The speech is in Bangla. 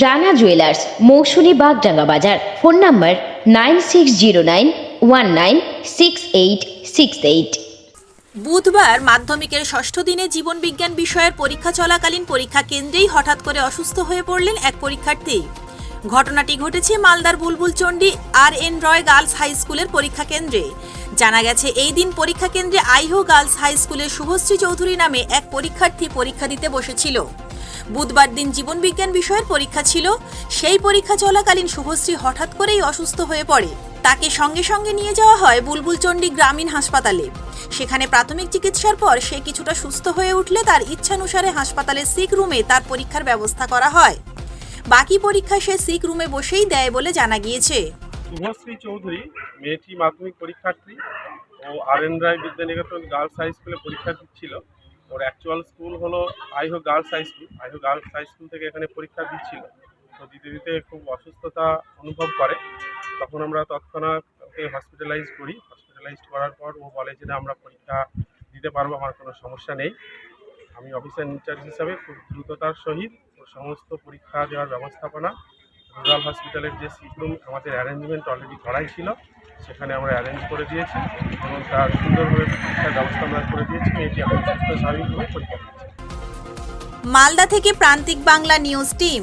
রানা জুয়েলার্স, মৌসুমী বাগডাঙ্গা বাজার। Phone number nine six zero nine one nine six eight six eight. বুধবার মাধ্যমিকের ষষ্ঠ দিনে জীবনবিজ্ঞান বিষয়ের পরীক্ষা চলাকালীন পরীক্ষা কেন্দ্রেই হঠাৎ করে অসুস্থ হয়ে পড়লেন এক পরীক্ষার্থী। ঘটনাটি ঘটেছে মালদার Bulbul Chandi R N Roy girls high স্কুলের পরীক্ষা কেন্দ্রে। জানা গেছে, এই দিন পরীক্ষা কেন্দ্রে আইহো গার্লস হাই স্কুলের শুভশ্রী চৌধুরী নামে এক পরীক্ষার্থী পরীক্ষা দিতে বসেছিল। বুধবার দিন জীবনবিজ্ঞান বিষয়ের পরীক্ষা ছিল। সেই পরীক্ষা চলাকালীন শুভশ্রী হঠাৎ করেই অসুস্থ হয়ে পড়ে। তাকে সঙ্গে সঙ্গে নিয়ে যাওয়া হয় বুলবুলচণ্ডী গ্রামীণ হাসপাতালে। সেখানে প্রাথমিক চিকিৎসার পর সে কিছুটা সুস্থ হয়ে উঠলে তার ইচ্ছানুসারে হাসপাতালের সিক রুমে তার পরীক্ষার ব্যবস্থা করা হয়। বাকি পরীক্ষা সে সিক রুমে বসেই দেয় বলে জানা গিয়েছে। শুভশ্রী চৌধুরী, মেয়েটি মাধ্যমিক পরীক্ষার্থী ও R N Roy Vidyaniketan girls high স্কুলে পরীক্ষা দিচ্ছিল। ওর অ্যাকচুয়াল স্কুল হলো Aiho girls high school Aiho girls high school থেকে এখানে পরীক্ষা দিচ্ছিল। তো দিতে দিতে খুব অসুস্থতা অনুভব করে। তখন আমরা তৎক্ষণাৎ ওকে হসপিটালাইজ করি। হসপিটালাইজ করার পর ও বলে যে আমরা পরীক্ষা দিতে পারব, আমার কোনো সমস্যা নেই। আমি অফিসার ইনচার্জ হিসাবে খুব দ্রুততার সহিত সমস্ত পরীক্ষা দেওয়ার ব্যবস্থাপনা, রুরাল হসপিটালের যে সিট রুম আমাদের অ্যারেঞ্জমেন্ট অলরেডি করাই ছিল, সেখানে আমরা অ্যারেঞ্জ করে দিয়েছি এবং তার সুন্দরভাবে পরীক্ষার ব্যবস্থা আমরা করে দিয়েছি এটি এখন সুস্থ স্বাভাবিকভাবে পরীক্ষা মালদা থেকে প্রান্তিক বাংলা নিউজ টিম।